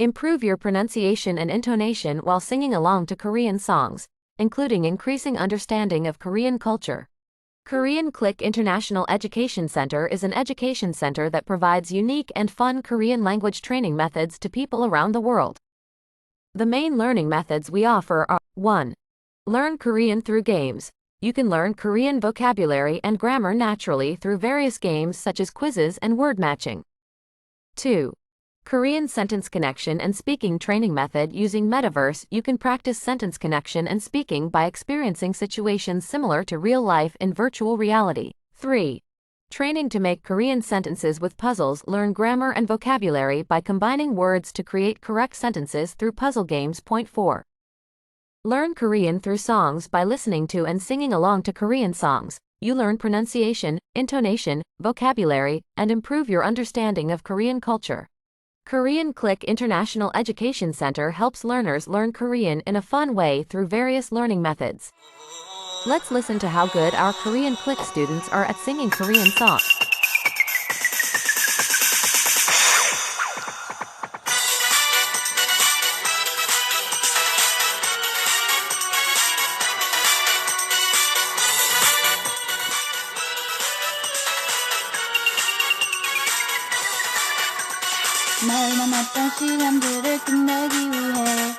Improve your pronunciation and intonation while singing along to Korean songs, including increasing understanding of Korean culture. Korean Click International Education Center is an education center that provides unique and fun Korean language training methods to people around the world. The main learning methods we offer are 1. Learn Korean through games. You can learn Korean vocabulary and grammar naturally through various games such as quizzes and word matching. 2. Korean sentence connection and speaking training method using Metaverse. You can practice sentence connection and speaking by experiencing situations similar to real life in virtual reality. 3. Training to make Korean sentences with puzzles. Learn grammar and vocabulary by combining words to create correct sentences through puzzle games. Point 4. Learn Korean through songs by listening to and singing along to Korean songs. You learn pronunciation, intonation, vocabulary, and improve your understanding of Korean culture. Korean Click International Education Center helps learners learn Korean in a fun way through various learning methods. Let's listen to how good our Korean Click students are at singing Korean songs. 날 만났던 시간들을 끝내기 위해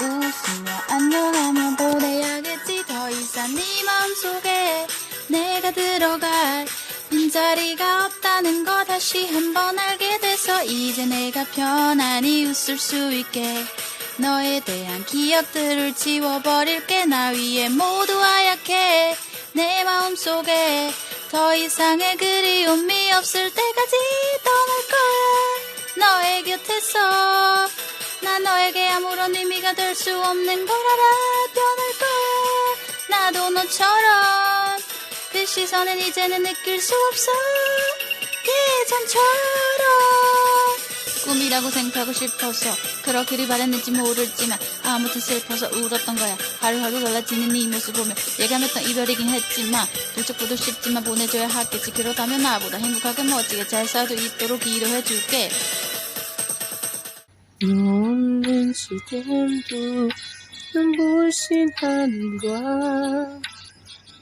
웃으며 안녕하며 보내야겠지. 더 이상 네 마음속에 내가 들어갈 빈자리가 없다는 거 다시 한번 알게 돼서 이제 내가 편안히 웃을 수 있게 너에 대한 기억들을 지워버릴게. 나 위에 모두 하얗게 내 마음속에 더 이상의 그리움이 없을 때까지 너의 곁에서 난 너에게 아무런 의미가 될 수 없는 걸 알아 변할 거야. 나도 너처럼 그 시선은 이제는 느낄 수 없어. 예전처럼 꿈이라고 생각하고 싶어서 그렇게를 바랬는지 모르지만 아무튼 슬퍼서 울었던 거야. 하루하루 달라지는 네 모습 보며 예감했던 이별이긴 했지만 도착보도 쉽지만 보내줘야 하겠지. 그렇다면 나보다 행복하게 멋지게 잘 살수 있도록 기도해줄게. 너 없는 시간도 눈부신 하늘과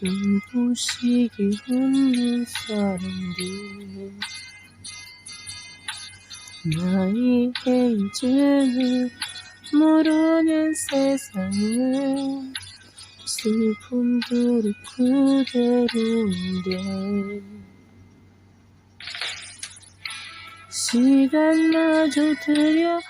눈부시게 웃는 사람들. 나에게 이제는 모르는 세상은 슬픔들이 그대로인데. 시간마저 들여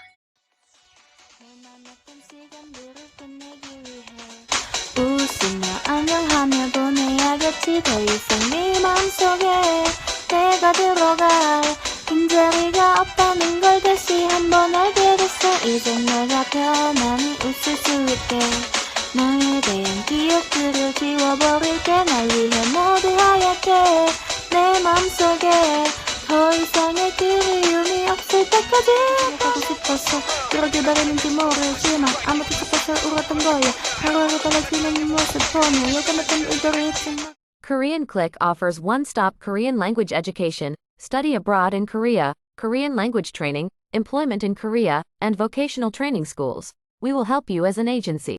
웃으며 안녕하며 보내야겠지 더 이상 네 맘속에 내가 들어갈 빈자리가 없다는 걸 다시 한번 알게 됐어. 이제 내가 편안히 웃을 수 있게 너에 대한 기억들을 지워버릴게. 날 위해 모두 하얗게 내 맘속에 더 이상의 그리움이 없을 때까지 se pone Korean Click offers one-stop Korean language education, study abroad in Korea, Korean language training, employment in Korea, and vocational training schools. We will help you as an agency.